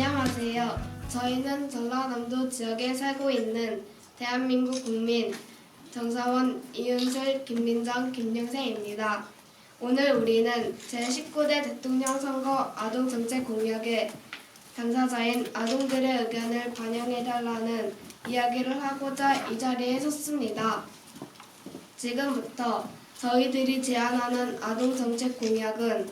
안녕하세요. 저희는 전라남도 지역에 살고 있는 대한민국 국민 정사원 이은슬, 김민정, 김영세입니다. 오늘 우리는 제19대 대통령 선거 아동 정책 공약의 당사자인 아동들의 의견을 반영해달라는 이야기를 하고자 이 자리에 섰습니다. 지금부터 저희들이 제안하는 아동 정책 공약은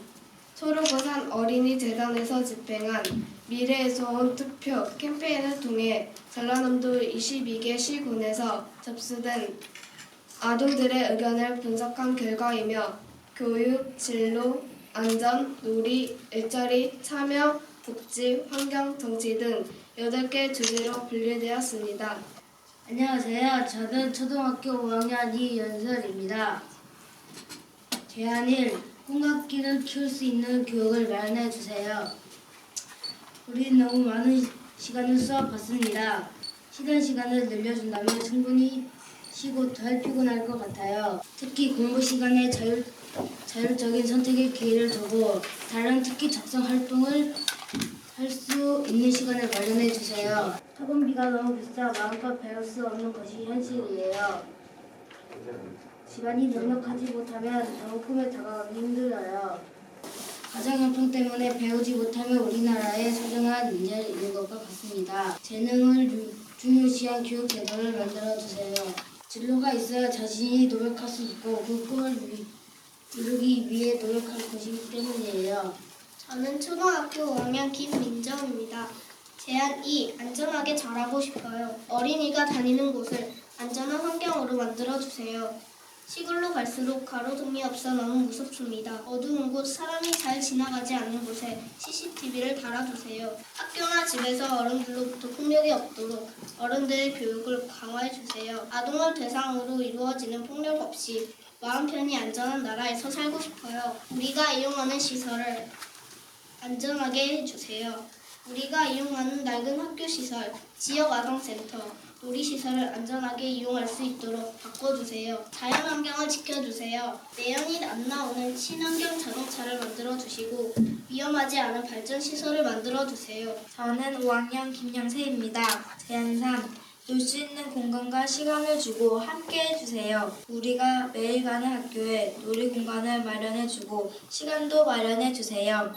초록우산 어린이 재단에서 집행한 미래의 소원 투표 캠페인을 통해 전라남도 22개 시군에서 접수된 아동들의 의견을 분석한 결과이며 교육, 진로, 안전, 놀이, 일자리, 참여, 복지, 환경, 정치 등 8개 주제로 분류되었습니다. 안녕하세요. 저는 초등학교 5학년 이연설입니다. 제안 1. 꿈각기를 키울 수 있는 교육을 마련해 주세요. 우리는 너무 많은 시간을 수업받습니다. 쉬는 시간을 늘려준다면 충분히 쉬고 덜 피곤할 것 같아요. 특히 공부 시간에 자율, 자율적인 선택의 기회를 두고 다른 특기 작성 활동을 할 수 있는 시간을 마련해 주세요. 학원비가 너무 비싸 마음껏 배울 수 없는 것이 현실이에요. 집안이 넉넉하지 못하면 너무 꿈에 다가가기 힘들어요. 가정형편 때문에 배우지 못하면 우리나라에 소중한 인재를 잃는 것과 같습니다. 재능을 유- 중요시한 교육 제도를 만들어 주세요. 진로가 있어야 자신이 노력할 수 있고 그 꿈을 위- 이루기 위해 노력할 것이기 때문이에요. 저는 초등학교 5학년 김민정입니다. 제안 2. 안전하게 자라고 싶어요. 어린이가 다니는 곳을 안전한 환경으로 만들어주세요. 시골로 갈수록 가로등이 없어 너무 무섭습니다. 어두운 곳, 사람이 잘 지나가지 않는 곳에 CCTV를 달아주세요. 학교나 집에서 어른들로부터 폭력이 없도록 어른들의 교육을 강화해주세요. 아동을 대상으로 이루어지는 폭력 없이 마음 편히 안전한 나라에서 살고 싶어요. 우리가 이용하는 시설을 안전하게 해주세요. 우리가 이용하는 낡은 학교 시설, 지역 아동센터, 놀이시설을 안전하게 이용할 수 있도록 바꿔주세요. 자연환경을 지켜주세요. 매연이 안 나오는 친환경 자동차를 만들어주시고 위험하지 않은 발전시설을 만들어주세요. 저는 5학년 김영세입니다. 제안 3. 놀수 있는 공간과 시간을 주고 함께 해주세요. 우리가 매일 가는 학교에 놀이 공간을 마련해주고 시간도 마련해주세요.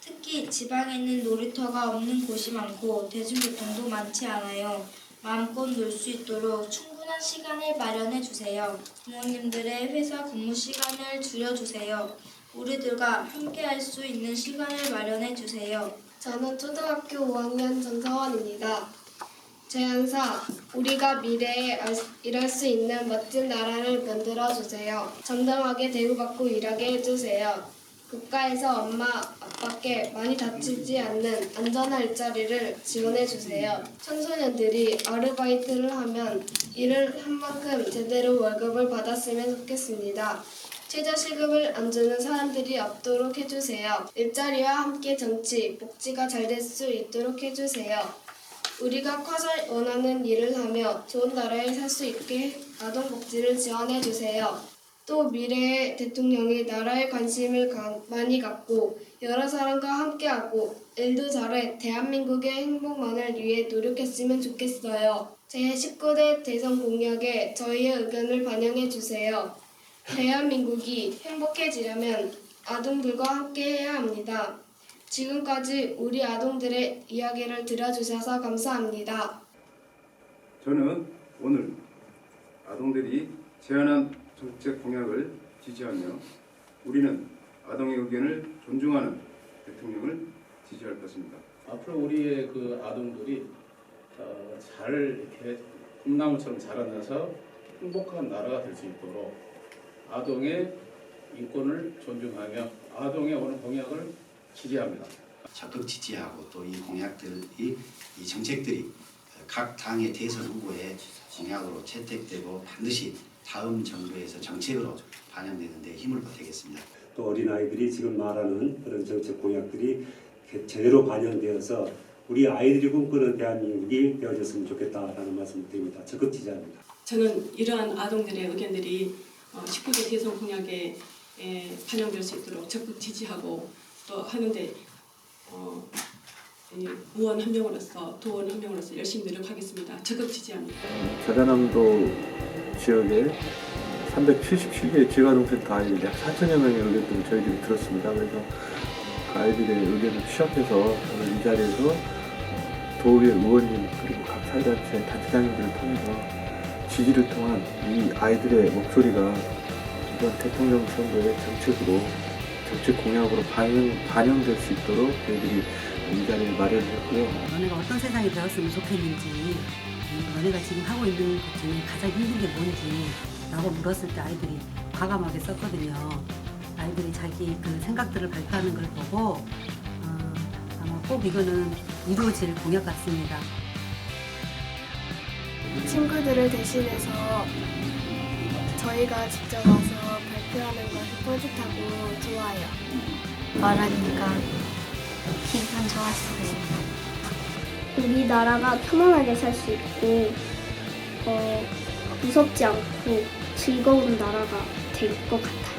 특히 지방에 있는 놀이터가 없는 곳이 많고 대중교통도 많지 않아요. 마음껏 놀 수 있도록 충분한 시간을 마련해 주세요. 부모님들의 회사 근무 시간을 줄여주세요. 우리들과 함께 할 수 있는 시간을 마련해 주세요. 저는 초등학교 5학년 전서원입니다. 제안사 우리가 미래에 알- 일할 수 있는 멋진 나라를 만들어 주세요. 정당하게 대우받고 일하게 해주세요. 국가에서 엄마 아빠께 많이 다치지 않는 안전한 일자리를 지원해 주세요. 청소년들이 아르바이트를 하면 일을 한 만큼 제대로 월급을 받았으면 좋겠습니다. 최저시급을 안 주는 사람들이 없도록 해주세요. 일자리와 함께 정치, 복지가 잘 될 수 있도록 해주세요. 우리가 커서 원하는 일을 하며 좋은 나라에 살 수 있게 아동복지를 지원해 주세요. 또 미래의 대통령이 나라에 관심을 가- 많이 갖고 여러 사람과 함께하고 일도 잘해 대한민국의 행복만을 위해 노력했으면 좋겠어요. 제19대 대선 공약에 저희의 의견을 반영해 주세요. 대한민국이 행복해지려면 아동들과 함께 해야 합니다. 지금까지 우리 아동들의 이야기를 들어주셔서 감사합니다. 저는 오늘 아동들이 제안한 정책 공약을 지지하며 우리는 아동의 의견을 존중하는 대통령을 지지할 것입니다. 앞으로 우리의 그 아동들이 어, 잘 이렇게 꿈나무처럼 자라나서 행복한 나라가 될 수 있도록 아동의 인권을 존중하며 아동의 오늘 공약을 지지합니다. 적극 지지하고 또 이 공약들이 이 정책들이 각 당의 대선 후보의 공약으로 채택되고 반드시 다음 정부에서 정책으로 반영되는 데 힘을 보태겠습니다. 또 어린아이들이 지금 말하는 그런 정책 공약들이 제대로 반영되어서 우리 아이들이 꿈꾸는 대한민국이 되어졌으면 좋겠다라는 말씀을 드립니다. 적극 지지합니다. 저는 이러한 아동들의 의견들이 어, 19대 대선 공약에 에, 반영될 수 있도록 적극 지지하고 또 하는데 어, 예, 무원 한 명으로서 도원 한 명으로서 열심히 노력하겠습니다. 적극 지지합니다. 자자남도 지역에 377개의 지가동센터 아이들 약 4천여 명의 의견들을 저희들이 들었습니다. 그래서 그 아이들의 의견을 취합해서 오늘 이 자리에서 도의회 의원님 그리고 각 사회단체 단체장님들을 통해서 지지를 통한 이 아이들의 목소리가 이번 대통령 선거의 정책으로 정책 공약으로 반영, 반영될 수 있도록 저희들이 이 자리를 마련했고요. 너네가 어떤 세상이 되었으면 좋겠는지 음, 너네가 지금 하고 있는 것 중에 가장 힘든 게 뭔지 라고 물었을 때 아이들이 과감하게 썼거든요. 아이들이 자기 그 생각들을 발표하는 걸 보고 어, 아마 꼭 이거는 이루어질 공약 같습니다. 친구들을 대신해서 저희가 직접 와서 발표하는 것이 뿌듯하고 좋아요. 말하니까 기분 좋았어요. 우리나라가 편안하게 살 수 있고 어, 무섭지 않고 즐거운 나라가 될 것 같아요.